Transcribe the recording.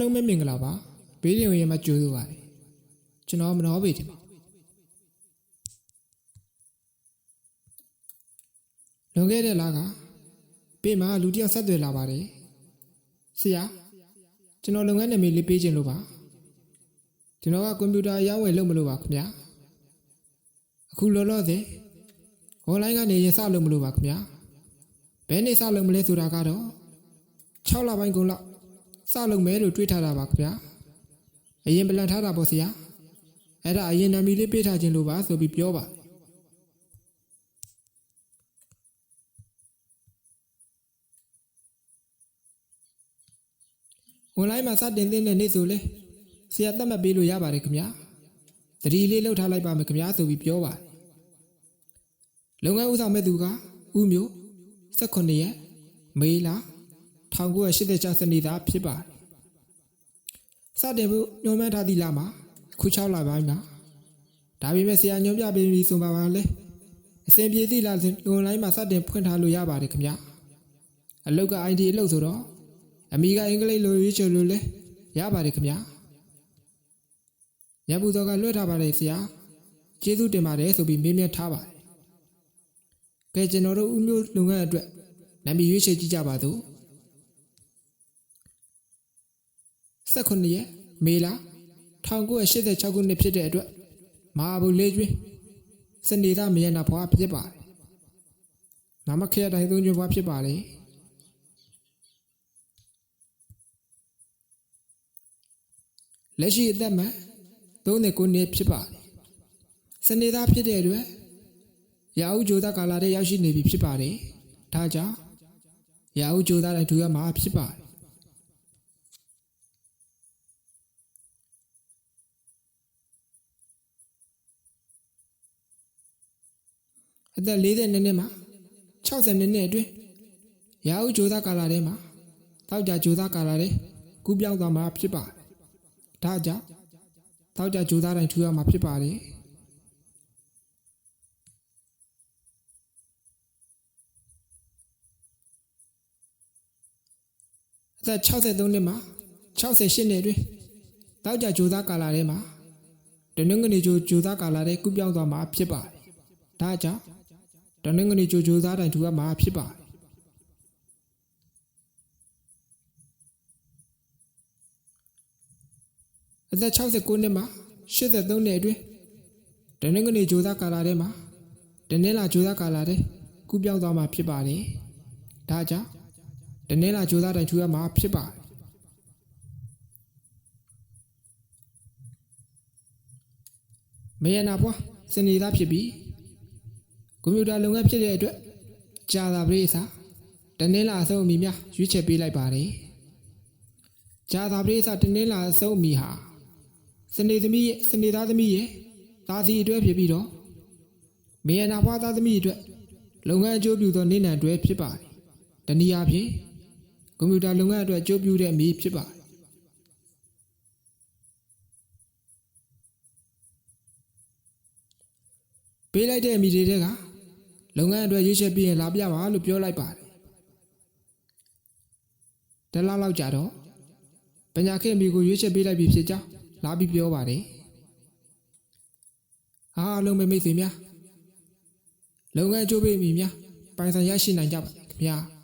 မင်္ဂလာပါဘေးရင်ဝင်မှာကြိုးဆိုပါတယ်ကျွန်တော်မနှောပေတယ်ပါလွန်ခဲ့တဲ့လကပေးမှာလူတစ်ယောက်ဆက်သွယ်လာပါတယ်ဆရာကျွန်တော်လုပ်ငန်းနာမည်လေးပေးခြင်းလို့ပါကျွန်တော်ကကွန်ပျူတာအရောင်းဝယ်လုပ်မလို့ပါခင်ဗျာအခုလောလောဆယ် online ကနေရစလုပ်မလို့ပါခင်ဗျာဘယ်နေ့စလုပ်မလဲဆိုတာကတော့6လပိုင်းကုန်လောက် စလုပ်မယ်လို့တွေးထားတာပါခင်ဗျာအရင်ပလန်ထားတာပေါ့ဆရာအဲ့ဒါအရင်နာမည်လေးပေးထားခြင်းလို့ပါဆိုပြီးပြောပါအွန်လိုင်းမှာစတင်သင့်တဲ့နေ့ဆိုလေဆရာသတ်မှတ်ပေးလို့ရပါတယ်ခင်ဗျာသတိလေးလှုပ်ထားလိုက်ပါမယ်ခင်ဗျာဆိုပြီးပြောပါတယ်လုပ်ငန်းဥဆောင်မဲ့သူကဥမျိုး18ရက်မေလ 1986စနေသားဖြစ်ပါတယ်စတင်ဖို့ညွှန်မှန်းထားသည့်လမှာအခု6လပိုင်းမှာဒါပေမဲ့ဆရာညွှန်ပြပေးပြီးဆိုပါပါလေအစဉ်ပြေသည့်လစဉ်အွန်လိုင်းမှာစတင်ဖွင့်ထားလို့ရပါတယ်ခင်ဗျအလုတ်က ID အလုပ်ဆိုတော့အမိကအင်္ဂလိပ်လိုရွေးချယ်လို့လဲရပါတယ်ခင်ဗျညပူတော်ကလွှတ်ထားပါတယ်ဆရာကျေးဇူးတင်ပါတယ်ဆိုပြီးမေးမြန်းထားပါတယ်ကဲကျွန်တော်တို့ဦးမျိုးလုပ်ငန်းအတွက်နာမည်ရွေးချယ်ကြည့်ကြပါစို့ 18ရက်မေလ1986ခုနှစ်ဖြစ်တဲ့အတွက်မဟာဘူလေးကျွေးစနေသားမယနာဘွားဖြစ်ပါတယ်။နာမခရတိုင်းသုံးကျွန်းဘွားဖြစ်ပါလေ။လက်ရှိအသက်မှာ39နှစ်ဖြစ်ပါတယ်။စနေသားဖြစ်တဲ့အတွက်ရာဟုဂျိုသားကာလာတဲ့ရောက်ရှိနေပြီဖြစ်ပါတယ်။ဒါကြောင့်ရာဟုဂျိုသားတိုင်းထူရမှာဖြစ်ပါတယ် အသက်40နှစ်မှာ60နှစ်အတွင်းရာဟုဂျိုသားကာလာထဲမှာတောက်ကြဂျိုသားကာလာထဲကူးပြောင်းသွားမှာဖြစ်ပါတယ်။ဒါကြောင့်တောက်ကြဂျိုသားတိုင်းထူရမှာဖြစ်ပါတယ်။အသက်63နှစ်မှာ68နှစ်အတွင်းတောက်ကြဂျိုသားကာလာထဲမှာတနင်္ဂနွေဂျိုဂျိုသားကာလာထဲကူးပြောင်းသွားမှာဖြစ်ပါတယ်။ဒါကြောင့် တနင်္ဂနွေဂျိုဂျိုသားတိုင်းထူရမှာဖြစ်ပါတယ်။အသက်69နှစ်မှာ83နှစ်အတွင်းတနင်္ဂနွေဂျိုသားကာလာထဲမှာတနင်္လာဂျိုသားကာလာထဲကူးပြောင်းသွားမှာဖြစ်ပါတယ်။ဒါကြောင့်တနင်္လာဂျိုသားတိုင်းထူရမှာဖြစ်ပါတယ်။မယနာဘွားစနေသားဖြစ်ပြီး ကွန်ပျူတာလုပ်ငန်းဖြစ်တဲ့အတွက်ကြာသာပရိသတနင်္လာအဆုံးအမီများရွေးချယ်ပေးလိုက်ပါတယ်။ကြာသာပရိသတနင်္လာအဆုံးအမီဟာစနေသမီးရဲ့စနေသားသမီးရဲ့သားစီအတွက်ဖြစ်ပြီးတော့မေယနာဘွားသားသမီးအတွက်လုပ်ငန်းအကျိုးပြုသောနေနံတွဲဖြစ်ပါတယ်။တနည်းအားဖြင့်ကွန်ပျူတာလုပ်ငန်းအတွက်အကျိုးပြုတဲ့အမည်ဖြစ်ပါတယ်။ပေးလိုက်တဲ့အမည်တွေတဲ့က လုပ်ငန်းအတွက်ရွေးချယ်ပြီးရင်လာပြပါလို့ပြောလိုက်ပါတယ်။တလားလောက်ကြာတော့ပညာခေတ်အမည်ကိုရွေးချယ်ပေးလိုက်ပြီဖြစ်ကြောင်းလာပြီးပြောပါတယ်။အားလုံးပဲမိတ်ဆွေများလုပ်ငန်းအကျိုးပေးအမည်များပိုင်ဆိုင်ရရှိနိုင်ကြပါခင်ဗျာ။